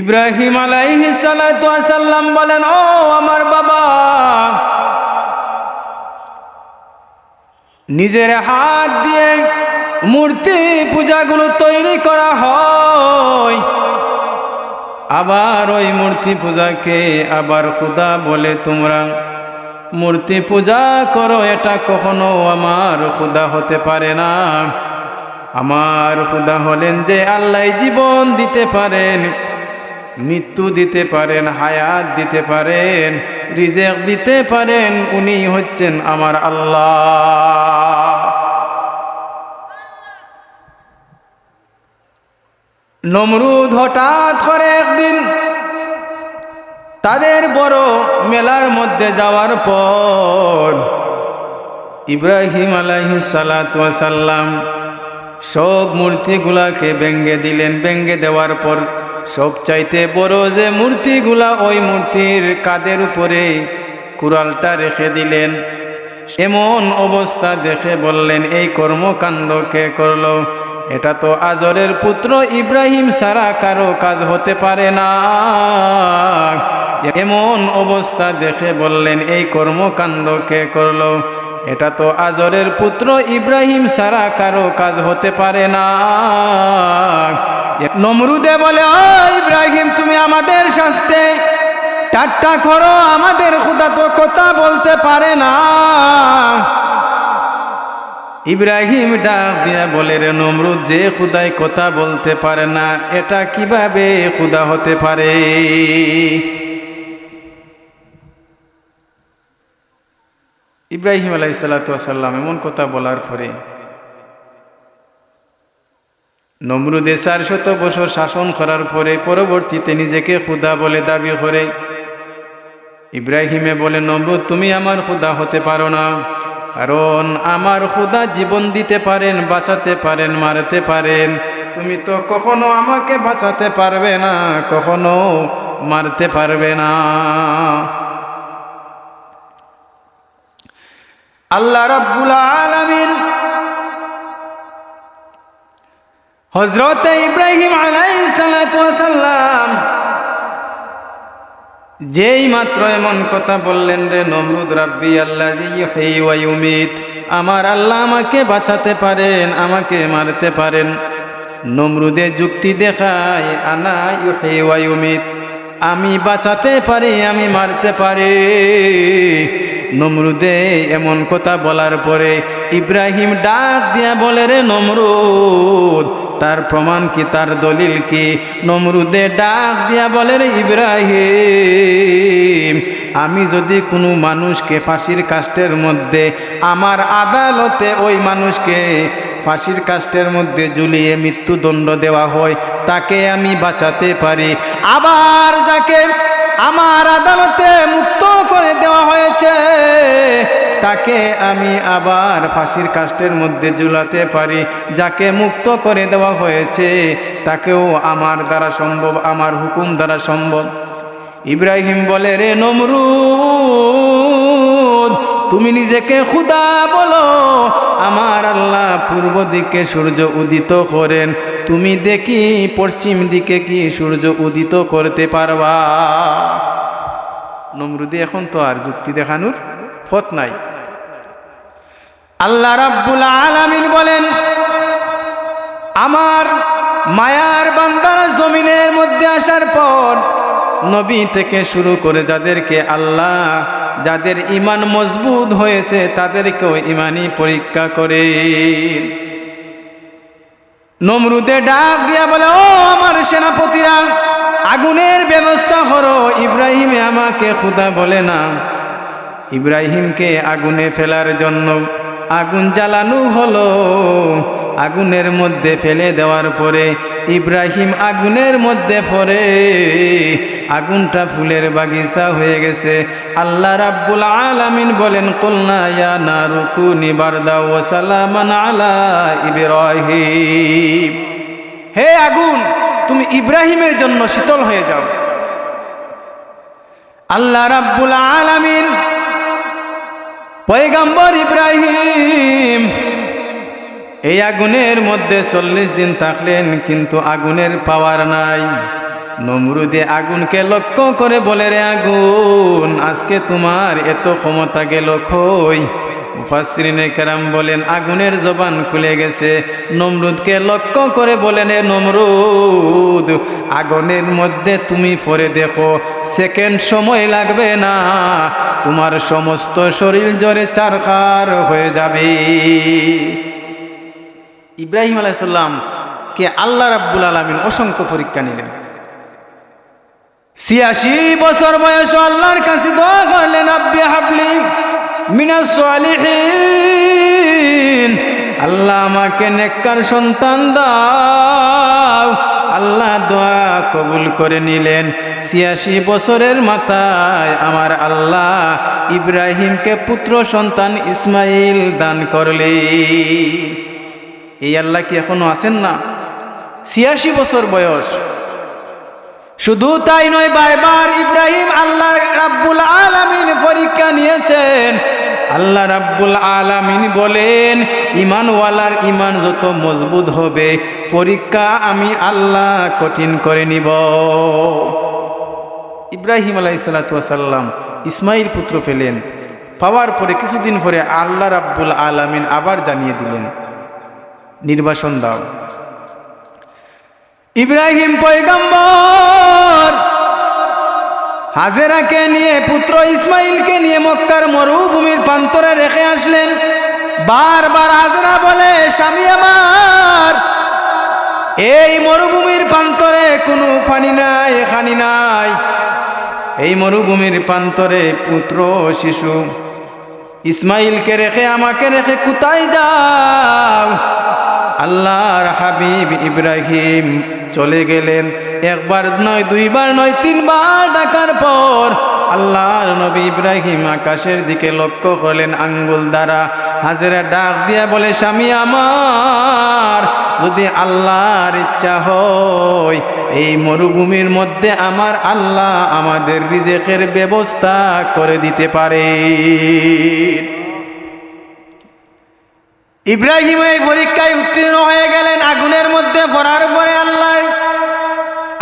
ইব্রাহিম আলাইহিসাল্লাম বলেন, ও আমার বাবা, নিজের হাত দিয়ে মূর্তি পূজাগুলো তৈরি করা হয়। আবার ওই মূর্তি পূজাকে আবার খুদা বলে তোমরা, মূর্তি পূজা করো, এটা কখনো আমার খুদা হতে পারে না। আমার খুদা হলেন যে আল্লাহ জীবন দিতে পারেন। মৃত্যু দিতে পারেন, হায়াত দিতে পারেন, রিজেক দিতে পারেন, উনি হচ্ছেন আমার আল্লাহ। নমরুদ হঠাৎ করে একদিন তাদের বড় মেলার মধ্যে যাওয়ার পর ইব্রাহিম আলাইহি সালাম সব মূর্তিগুলাকে ব্যঙ্গে দিলেন ব্যঙ্গে দেওয়ার পর সব চাইতে বড় যে মূর্তিগুলা ওই মূর্তির কাদের উপরে কুড়ালটা রেখে দিলেন। এমন অবস্থা দেখে বললেন, এই কর্মকাণ্ড কে করল? এটা তো আজরের পুত্র ইব্রাহিম সারা কারও কাজ হতে পারে না। এমন অবস্থা দেখে বললেন, এই কর্মকাণ্ড কে করল? এটা তো আজরের পুত্র ইব্রাহিম সারা কারও কাজ হতে পারে না। নমরুদে বলে, ও ইব্রাহিম, তুমি আমাদের সাথে টাট্টা করো, আমাদের খুদা তো কথা বলতে পারে না। ইব্রাহিম ডাক দিয়া বলে, রে নমরুদ, যে খুদাই কথা বলতে পারে না, এটা কীভাবে খুদা হতে পারে? ইব্রাহিম আলাইসাল্লাম এমন কথা বলার পরে নমরুদে চারশত বছর শাসন করার পরে পরবর্তীতে নিজেকে খুদা বলে দাবি করে। ইব্রাহিমে বলে, নমরুদ, তুমি আমার খুদা হতে পারো না। কারণ আমার খুদা জীবন দিতে পারেন, বাঁচাতে পারেন, মারতে পারেন। তুমি তো কখনো আমাকে বাঁচাতে পারবে না, কখনো মারতে পারবে না। আল্লাহ রাব্বুল আলামিন হজরত ইব্রাহিম আলাইসালাম যেই মাত্র এমন কথা বললেন রে নমরুদ রাব্বি আল্লাহ আমার আল্লাহ আমাকে বাঁচাতে পারেন, আমাকে মারতে পারেন। নমরুদে যুক্তি দেখায়, আনা ইউহি ওয়ায়ুমিত আমি বাঁচাতে পারি, আমি মারতে পারি। নমরুদে এমন কথা বলার পরে ইব্রাহিম ডাক দিয়া বলে, রে নমরুদ তার প্রমাণ কি, তার দলিল কি? নমরুদে ডাক দিয়া বলে রে ইব্রাহিম, আমি যদি কোনো মানুষকে ফাঁসির কাষ্টের মধ্যে, আমার আদালতে ওই মানুষকে ফাঁসির কাষ্টের মধ্যে ঝুলিয়ে মৃত্যুদণ্ড দেওয়া হয়, তাকে আমি বাঁচাতে পারি। আবার যাকে আমার আদালতে মুক্ত তাকে আমি আবার ফাঁসির কাষ্টের মধ্যে ঝুলাতে পারি, যাকে মুক্ত করে দেওয়া হয়েছে, তাকেও আমার দ্বারা সম্ভব, আমার হুকুম দ্বারা সম্ভব। ইব্রাহিম বলে, রে নমরুদ, তুমি নিজেকে খুদা বলো। আমার আল্লাহ পূর্ব দিকে সূর্য উদিত করেন, তুমি দেখি পশ্চিম দিকে কি সূর্য উদিত করতে পারবা? নমরুদি এখন তো আর যুক্তি দেখানোর পথ নাই। আল্লাহ রাব্বুল আলামিন বলেন, আমার মায়ার বান্দার জমিনের মধ্যে আসার পর নবী থেকে শুরু করে যাদেরকে আল্লাহ, যাদের ইমান মজবুত হয়েছে তাদেরকেও ইমানই পরীক্ষা করে। নমরুদে ডাক দিয়া বলে, ও আমার সেনাপতিরা, আগুনের ব্যবস্থা করো, ইব্রাহিমে আমাকে খুদা বলে না। ইব্রাহিমকে আগুনে ফেলার জন্য আগুন জ্বালানো হলো। আগুনের মধ্যে ফেলে দেওয়ার পরে ইব্রাহিম আগুনের মধ্যে পড়ে। আগুনটা ফুলের বাগিচা হয়ে গেছে। আল্লাহ রাব্বুল আলামিন বলেন, কলনা ইয়া নারুকুনি বারদা ওয়া সালামান আলা ইব্রাহিম। হে আগুন, তুমি ইব্রাহিমের জন্য শীতল হয়ে যাও। আল্লাহ রাব্বুল আলামিন পয়গাম্বর ইব্রাহিম, এই আগুনের মধ্যে চল্লিশ দিন থাকলেন, কিন্তু আগুনের পাওয়ার নাই। নমরুদে আগুনকে লক্ষ্য করে বলে, রে আগুন, আজকে তোমার এত ক্ষমতা গেল কই? মুফাসরিনে কেরাম বলেন, আগুনের জবান খুলে গেছে। নমরুদকে লক্ষ্য করে বলেন, এ নমরুদ, আগুনের মধ্যে তুমি পরে দেখো, সেকেন্ড সময় লাগবে না। তোমার সমস্ত শরীর জরে চারকার হয়ে যাবে। ইব্রাহিম আলাইসাল্লাম কে আল্লাহ রাব্বুল আলমিন অসংখ্য পরীক্ষা নিলেন। ছিয়াশি বছর বয়স আল্লাহর কাছে দোয়া করলেন, আব্বি হাবলি মিনাস সালিহিন। আল্লাহ আমাকে নেককার সন্তান দাও। আল্লাহ দোয়া কবুল করে নিলেন। ছিয়াশি বছরের মাথায় আমার আল্লাহ ইব্রাহিমকে পুত্র সন্তান ইসমাইল দান করলে এই আল্লাহ কি এখনও আছেন না? ছিয়াশি বছর বয়স। শুধু তাই নয়, বারবার ইব্রাহিম আল্লাহ রাব্বুল আলামিন পরীক্ষা নিয়েছেন। আল্লাহ রাব্বুল আলামিন বলেন ইমানওয়ালার ইমান যত মজবুত হবে, পরীক্ষা আমি আল্লাহ কঠিন করে নিব। ইব্রাহিম আলাইসাল্লাম ইসমাইল পুত্র পেলেন। পাওয়ার পরে, কিছুদিন পরে আল্লাহ রাব্বুল আলামিন আবার জানিয়ে দিলেন, নির্বাসন দাও। ইব্রাহিম পয়গম্বর। হাজেরাকে নিয়ে, পুত্র ইসমাইলকে নিয়ে মক্কার মরুভূমির প্রান্তরে রেখে আসলেন। বারবার হাজেরা বলে, স্বামী আমার, এই মরুভূমির প্রান্তরে কোনো পানি নাই, খানি নাই। এই মরুভূমির প্রান্তরে পুত্র, শিশু। ইসমাইলকে রেখে আমাকে রেখে কোথায় যাও? আল্লাহর হাবিব ইব্রাহিম চলে গেলেন। একবার নয়, দুইবার নয়, তিনবার ডাকার পর আল্লাহর নবী ইব্রাহিম আকাশের দিকে লক্ষ্য করলেন আঙ্গুল দ্বারা। হাজেরা ডাক দিয়া বলে, স্বামী আমার, যদি আল্লাহর ইচ্ছা হয়, এই মরুভূমির মধ্যে আমার আল্লাহ আমাদের রিজেকের ব্যবস্থা করে দিতে পারে ইব্রাহিম এই পরীক্ষায় উত্তীর্ণ হয়ে গেলেন, আগুনের মধ্যে পড়ার পরে আল্লাহ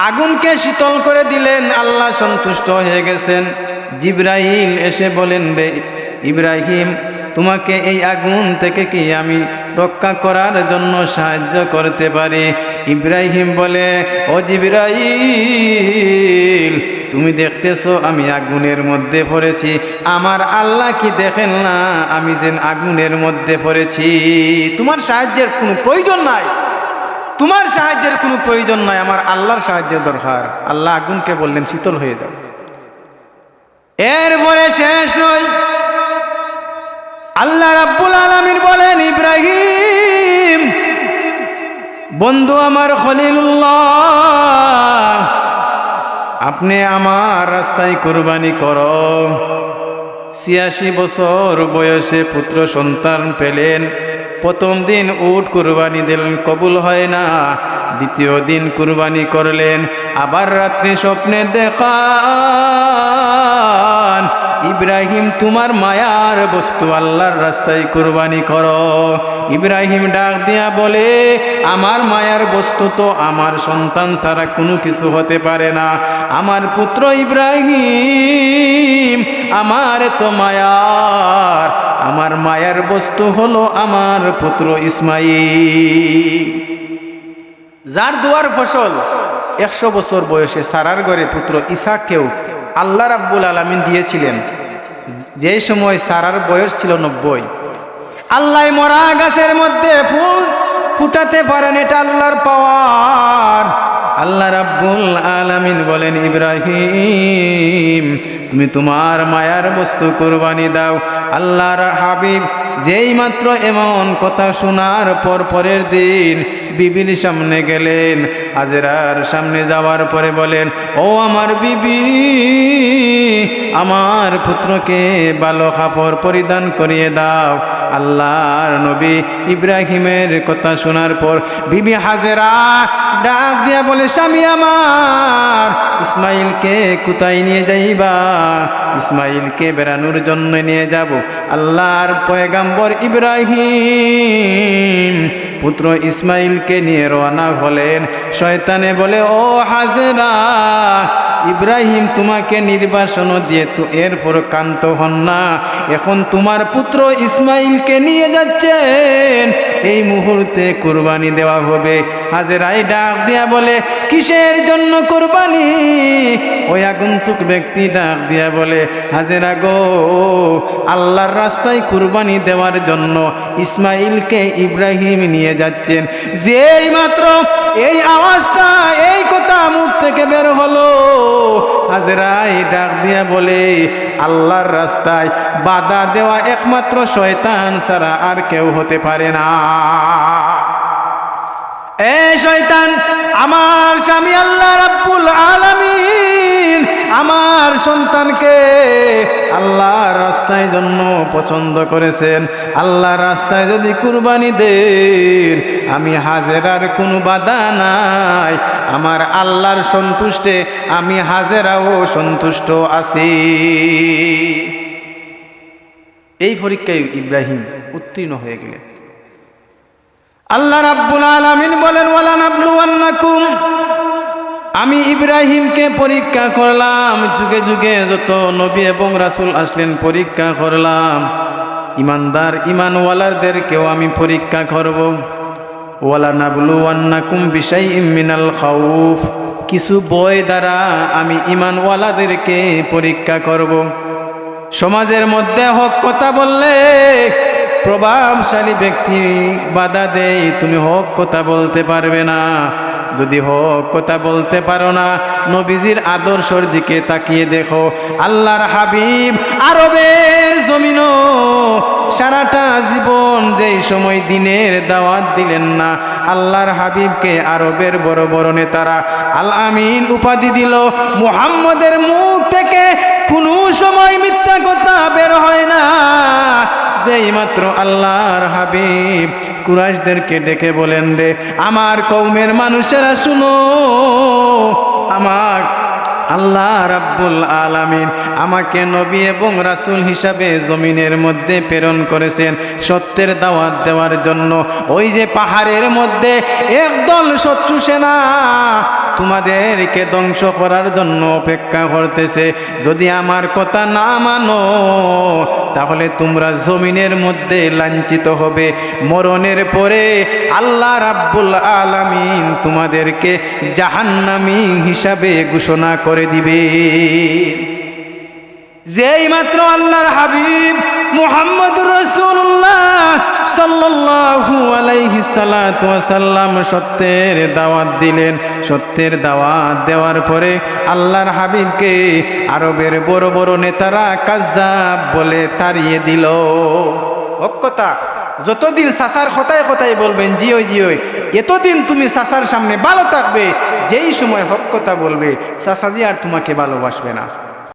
আগুনকে শীতল করে দিলেন, আল্লাহ সন্তুষ্ট হয়ে গেছেন। জিব্রাহিম এসে বলেন, বে ইব্রাহিম, তোমাকে এই আগুন থেকে কি আমি রক্ষা করার জন্য সাহায্য করতে পারি। ইব্রাহিম বলে, ও তুমি দেখতেছো আমি আগুনের মধ্যে পড়েছি। আমার আল্লাহ কি দেখেন না? আমি যেন আগুনের মধ্যে পড়েছি। তোমার সাহায্যের কোনো প্রয়োজন নাই। তোমার সাহায্যের কোনো প্রয়োজন নাই। আমার আল্লাহর সাহায্যের দরকার। আল্লাহ আগুনকে বললেন, শীতল হয়ে যাও। এরপরে শেষ নয় আল্লাহ রাব্বুল আলামিন বলেন, ইব্রাহিম, বন্ধু আমার খলিলুল্লাহ, আপনি আমার রাস্তায় কোরবানি করো। ছিয়াশি বছর বয়সে পুত্র সন্তান পেলেন। প্রথম দিন উট কুরবানি দিলেন, কবুল হয় না। দ্বিতীয় দিন কুরবানি করলেন। আবার রাত্রি স্বপ্নে দেখান ইব্রাহিম, তোমার মায়ার বস্তু আল্লাহর রাস্তায় কুরবানি করো। ইব্রাহিম ডাক দিয়া বলে, আমার মায়ার বস্তু তো আমার সন্তান ছাড়া কোনো কিছু হতে পারে না। আমার পুত্র ইব্রাহিম, আমার তো মায়ার। আমার মায়ার বস্তু হলো আমার পুত্র ইসমাইল। যার দুয়ার ফসল একশো বছর বয়সে সারার ঘরে পুত্র ইসাককেও আল্লাহ রাব্বুল আলমিন দিয়েছিলেন। যে সময় সারার বয়স ছিল নব্বই। আল্লাহ মরা গাছের মধ্যে ফুল ফুটাতে পারেন, এটা আল্লাহর পাওয়ার। আল্লাহ রাব্বুল আলামিন বলেন, ইব্রাহিম, তুমি তোমার মায়ার বস্তু কোরবানি দাও। আল্লাহর হাবিব যেই মাত্র এমন কথা শোনার পর পরের দিন বিবির সামনে গেলেন। হাজেরার সামনে যাওয়ার পরে বলেন, ও আমার বিবি, আমার পুত্রকে ভালো কাপড় পরিধান করিয়ে দাও। আল্লাহর নবী ইব্রাহিমের কথা শোনার পর বিবি হাজেরা ডাক দিয়া বলে, স্বামী আমার, ইসমাইলকে কোথায় নিয়ে যাইবা? ইসমাইলকে বেড়ানোর জন্য নিয়ে যাব। আল্লাহর পয়গাম্বর ইব্রাহিম পুত্র ইসমাইলকে নিয়ে রওনা হলেন। শয়তানে বলে, ও হাজেরা, ইব্রাহিম তোমাকে নির্বাসন দিয়ে তো এরপর কান্ত হন না। এখন তোমার পুত্র ইসমাইলকে নিয়ে যাচ্ছেন। এই মুহূর্তে কোরবানি দেওয়া হবে। হাজেরাই ডাক দিয়া বলে, কিসের জন্য কোরবানি? ওই আগন্তুক ব্যক্তি ডাক দিয়া বলে, হাজেরা গো, আল্লাহর রাস্তায় কোরবানি দেওয়ার জন্য ইসমাইলকে ইব্রাহিম নিয়ে যাচ্ছেন। যেই মাত্র এই আওয়াজটা, এই কথা মুখ থেকে বের হলো, হাজরাই ডাক দিয়া বলে, আল্লাহর রাস্তায় বাধা দেওয়া একমাত্র শয়তান ছাড়া আর কেউ হতে পারে না। এ শয়তান, আমার স্বামী আল্লাহ রাব্বুল আলামিন আমার সন্তানকে আল্লাহর রাস্তায় জন্য পছন্দ করেছেন। আল্লাহর রাস্তায় যদি কুরবানি দেন, আমি হাজেরার কোনো বাধা নাই। আমার আল্লাহর সন্তুষ্টে আমি হাজেরাও সন্তুষ্ট আছি। এই পরীক্ষায় ইব্রাহিম উত্তীর্ণ হয়ে গেলেন। আল্লাহ রাব্বুল আলামিন বলেন, ওয়ালা নাবলুওয়ান্নাকুম। আমি ইব্রাহিমকে পরীক্ষা করলাম, যুগে যুগে যত নবী এবং রাসূল আসলেন, পরীক্ষা করলাম। ইমানদার, ইমানওয়ালাদেরকেও আমি পরীক্ষা করব। ওয়ালা নাবলুওয়ান্নাকুম বিশাইইম মিনাল খাউফ। কিছু বই দ্বারা আমি ইমানওয়ালাদেরকে পরীক্ষা করব। সমাজের মধ্যে হক কথা বললে প্রভাবশালী ব্যক্তি বাধা দেয়, তুমি হক কথা বলতে পারবে না। যদি হক কথা বলতে পারো না, নবীজির আদর্শর দিকে তাকিয়ে দেখো, আল্লাহর হাবিব আরবের জমিনও, সারাটা জীবন যেই সময় দিনের দাওয়াত দিলেন না, আল্লাহর হাবিবকে আরবের বড় বড় নেতারা আল আমিন উপাধি দিল, মুহাম্মদের মুখ থেকে মিথ্যা কথা বের হয় না। যেই মাত্র আল্লাহর হাবিব কুরাইশদেরকে ডেকে বলেন রে, আমার কৌমের মানুষেরা শুনো, আমার আল্লাহ রাব্বুল আলামিন আমাকে নবী এবং রাসূল হিসাবে জমিনের মধ্যে প্রেরণ করেছেন সত্যের দাওয়াত দেওয়ার জন্য। ওই যে পাহাড়ের মধ্যে একদল শত্রু সেনা তোমাদেরকে ধ্বংস করার জন্য অপেক্ষা করতেছে। যদি আমার কথা না মানো, তাহলে তোমরা জমিনের মধ্যে লাঞ্ছিত হবে। মরণের পরে আল্লাহ রাব্বুল আলামিন তোমাদেরকে জাহান্নামি হিসাবে ঘোষণা করে দিবে। যেই মাত্র আল্লাহর হাবিব মুহাম্মদ রসুল্লাহ সাল্লাল্লাহু আলাইহি সাল্লাম সত্যের দাওয়াত দিলেন। সত্যের দাওয়াত দেওয়ার পরে আল্লাহর হাবিবকে আরবের বড় বড় নেতারা কাজাব বলে তাড়িয়ে দিল। অক্ষতা যতদিন সাসার কথায় কথায় বলবেন জিও জিও এতদিন তুমি সাসার সামনে ভালো থাকবে, যেই সময় হক কথা বলবে, সাসাজি আর তোমাকে ভালোবাসবে না।